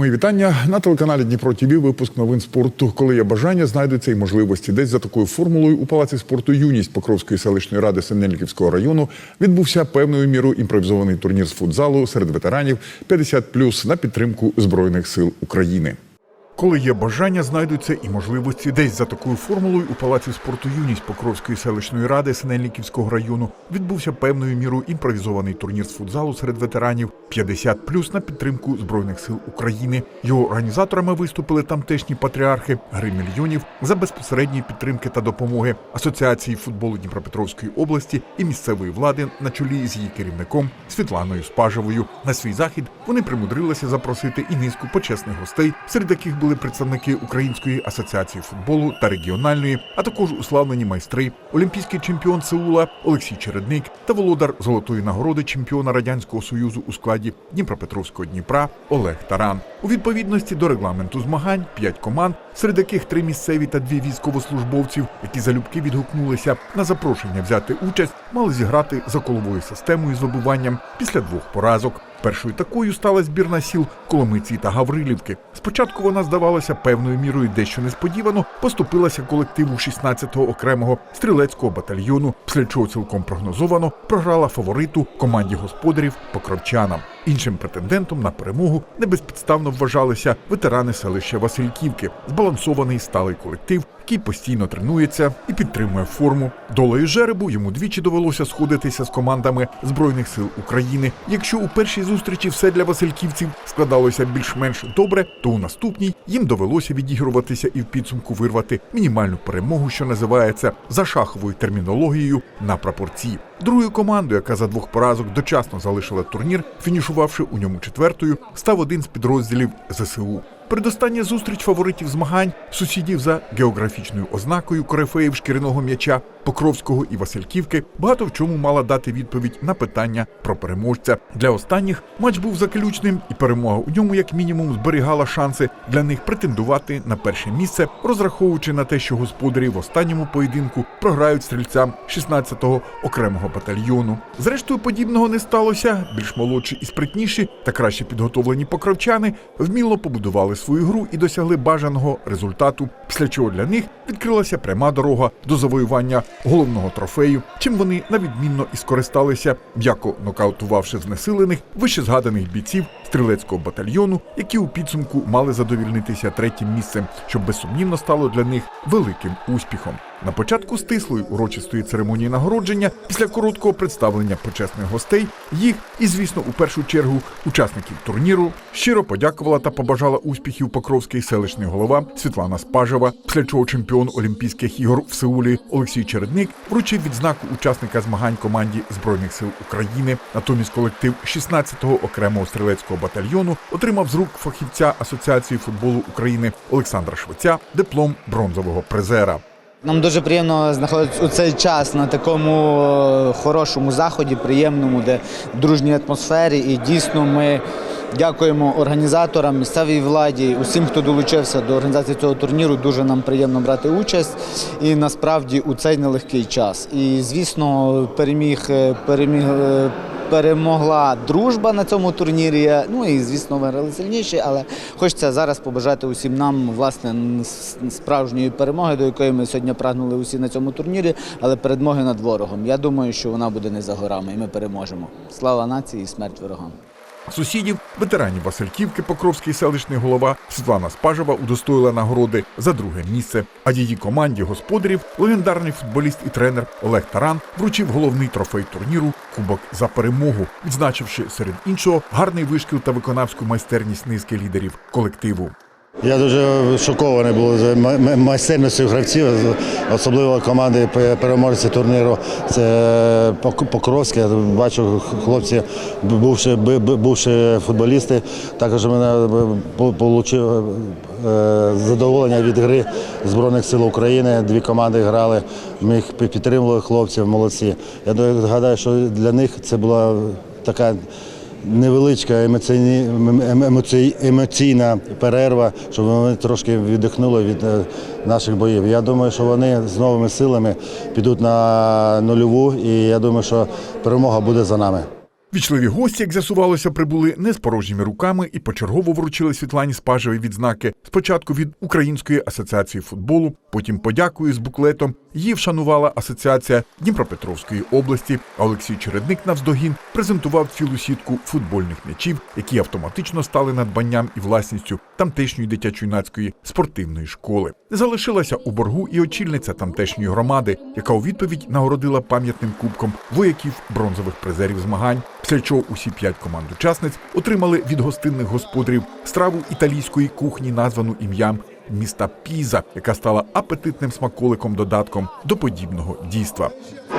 Мої вітання на телеканалі Дніпро ТІВІ. Випуск новин спорту. Коли є бажання, знайдуться і можливості. Десь за такою формулою у палаці спорту Юність Покровської селищної ради Синельниківського району відбувся певною мірою імпровізований турнір з футзалу серед ветеранів 50+, на підтримку збройних сил України. Коли є бажання, знайдуться і можливості. Десь за такою формулою у палаці спорту Юність Покровської селищної ради Синельниківського району відбувся певною мірою імпровізований турнір з футзалу серед ветеранів 50+, на підтримку збройних сил України. Його організаторами виступили тамтешні патріархи гри мільйонів за безпосередньої підтримки та допомоги Асоціації футболу Дніпропетровської області і місцевої влади на чолі з її керівником Світланою Спажевою. На свій захід вони примудрилися запросити і низку почесних гостей, серед яких були представники Української асоціації футболу та регіональної, а також уславлені майстри, олімпійський чемпіон Сеула Олексій Чередник та володар золотої нагороди чемпіона радянського союзу у складі Дніпропетровського Дніпра Олег Таран. У відповідності до регламенту змагань п'ять команд, серед яких три місцеві та дві військовослужбовців, які залюбки відгукнулися на запрошення взяти участь, мали зіграти за коловою системою з вибиванням після двох поразок. Першою такою стала збірна сіл Коломиці та Гаврилівки. Спочатку вона здавалася певною мірою дещо несподівано, поступилася колективу 16-го окремого стрілецького батальйону, після чого цілком прогнозовано програла фавориту команді господарів покровчанам. Іншим претендентом на перемогу небезпідставно вважалися ветерани селища Васильківки, збалансований сталий колектив, який постійно тренується і підтримує форму. Долею жеребу йому двічі довелося сходитися з командами Збройних сил України. Якщо у першій зустрічі все для васильківців складалося більш-менш добре, то у наступній їм довелося відігруватися і в підсумку вирвати мінімальну перемогу, що називається за шаховою термінологією на прапорці. Другою командою, яка за двох поразок дочасно залишила турнір, фінішувавши у ньому четвертою, став один з підрозділів ЗСУ. Передостання зустріч фаворитів змагань, сусідів за географічною ознакою корифеїв шкіряного м'яча Покровського і Васильківки, багато в чому мала дати відповідь на питання про переможця. Для останніх матч був заключним, і перемога у ньому, як мінімум, зберігала шанси для них претендувати на перше місце, розраховуючи на те, що господарі в останньому поєдинку програють стрільцям 16-го окремого батальйону. Зрештою, подібного не сталося. Більш молодші і спритніші та краще підготовлені покровчани вміло побудували свою гру і досягли бажаного результату, після чого для них відкрилася пряма дорога до завоювання головного трофею, чим вони навідмінно і скористалися, м'яко нокаутувавши знесилених вище згаданих бійців стрілецького батальйону, які у підсумку мали задовільнитися третім місцем, що безсумнівно стало для них великим успіхом. На початку стислої урочистої церемонії нагородження, після короткого представлення почесних гостей, їх і, звісно, у першу чергу учасників турніру щиро подякувала та побажала успіхів Покровський селищний голова Світлана Спажева, після чого чемпіон Олімпійських ігор в Сеулі Олексій Чередник вручив відзнаку учасника змагань команді Збройних сил України. Натомість колектив 16-го окремого стрілецького батальйону отримав з рук фахівця Асоціації футболу України Олександра Швеця диплом бронзового призера. Нам дуже приємно знаходитися у цей час на такому е, хорошому заході, приємному, де дружній атмосфері. І дійсно ми дякуємо організаторам, місцевій владі, усім, хто долучився до організації цього турніру. Дуже нам приємно брати участь. І насправді у цей нелегкий час. І звісно, переміг е, переміг. е, Перемогла дружба на цьому турнірі. Ну і звісно, виграли сильніші, але хочеться зараз побажати усім нам власне справжньої перемоги, до якої ми сьогодні прагнули усі на цьому турнірі, але перемоги над ворогом. Я думаю, що вона буде не за горами, і ми переможемо. Слава нації і смерть ворогам. Сусідів, ветеранів Васильківки, Покровський селищний голова Світлана Спажева удостоїла нагороди за друге місце. А її команді господарів легендарний футболіст і тренер Олег Таран вручив головний трофей турніру Кубок за перемогу, відзначивши серед іншого гарний вишкіл та виконавську майстерність низки лідерів колективу. Я дуже шокований був ма- майстерністю гравців, особливо команди пе- переможця турніру. Це Пок- Покровське. Бачу, хлопці, бувши, бувши футболісти, також мене отримав задоволення від гри Збройних сил України. Дві команди грали, ми їх підтримували хлопців, молодці. Я гадаю, що для них це була така невеличка ем- емоцій, емоційна перерва, щоб вони трошки віддихнули від е, наших боїв. Я думаю, що вони з новими силами підуть на нульову, і я думаю, що перемога буде за нами. Вічливі гості, як з'ясувалося, прибули не з порожніми руками і почергово вручили Світлані Спажевій відзнаки. Спочатку від Української асоціації футболу, потім подякою з буклетом. Її вшанувала асоціація Дніпропетровської області. Олексій Чередник навздогін презентував цілу сітку футбольних м'ячів, які автоматично стали надбанням і власністю тамтешньої дитячо-юнацької спортивної школи. Залишилася у боргу і очільниця тамтешньої громади, яка у відповідь нагородила пам'ятним кубком вояків бронзових призерів змагань. Після чого усі п'ять команд учасниць отримали від гостинних господарів страву італійської кухні, названу ім'ям міста Піза, яка стала апетитним смаколиком додатком до подібного дійства.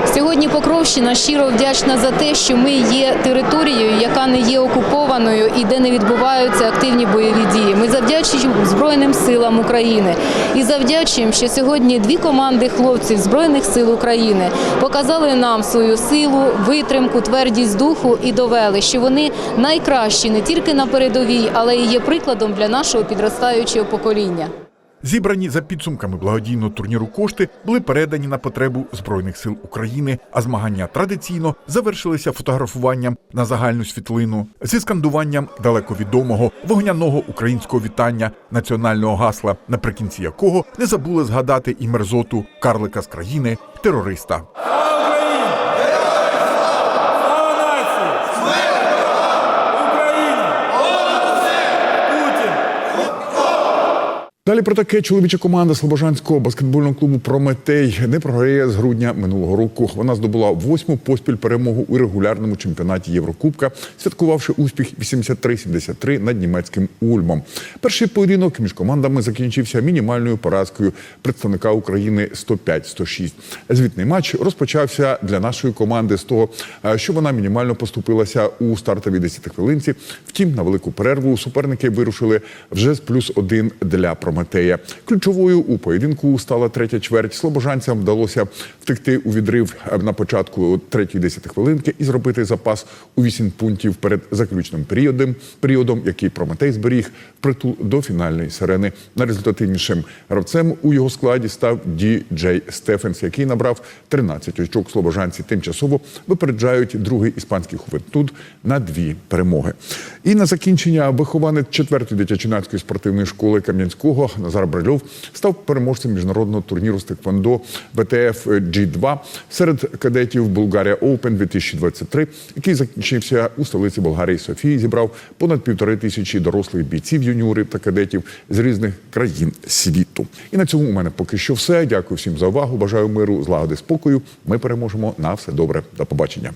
Сьогодні Покровщина щиро вдячна за те, що ми є територією, яка не є окупованою і де не відбуваються активні бойові дії. Ми завдячуємо Збройним силам України і завдячуємо, що сьогодні дві команди хлопців Збройних сил України показали нам свою силу, витримку, твердість духу і довели, що вони найкращі не тільки на передовій, але і є прикладом для нашого підростаючого покоління. Зібрані за підсумками благодійного турніру кошти були передані на потребу Збройних сил України, а змагання традиційно завершилися фотографуванням на загальну світлину зі скандуванням далеко відомого вогняного українського вітання національного гасла, наприкінці якого не забули згадати і мерзоту карлика з країни терориста. Слава нації! Україна! Путін! Далі про таке чоловіча команда Слобожанського баскетбольного клубу Прометей не програє з грудня минулого року. Вона здобула восьму поспіль перемогу у регулярному чемпіонаті Єврокубка, святкувавши успіх 83-73 над німецьким Ульмом. Перший поєдинок між командами закінчився мінімальною поразкою представника України 105-106. Звітний матч розпочався для нашої команди з того, е, що вона мінімально поступилася у стартовій 10 хвилинці. Втім, на велику перерву суперники вирушили вже з плюс один для Прометея. Ключовою у поєдинку стала третя чверть. Слобожанцям вдалося втекти у відрив на початку третьої 10 хвилинки і зробити запас у 8 пунктів перед заключним періодом, періодом, який Прометей зберіг притул до фінальної сирени. Найрезультативнішим гравцем у його складі став Ді Джей Стефенс, який набрав 13 очок. Слобожанці тимчасово випереджають другий іспанський Хувентуд на дві перемоги. І на закінчення вихованець четвертої дитячо-юнацької спортивної школи Кам'янського Назар Брильов став переможцем міжнародного турніру з Теквондо ВТФ G2 серед кадетів Булгарія Open 2023, який закінчився у столиці Болгарії Софії. Зібрав понад півтори тисячі дорослих бійців, юніорів та кадетів з різних країн світу. І на цьому у мене поки що все. Дякую всім за увагу. Бажаю миру, злагоди, спокою. Ми переможемо на все добре. До побачення.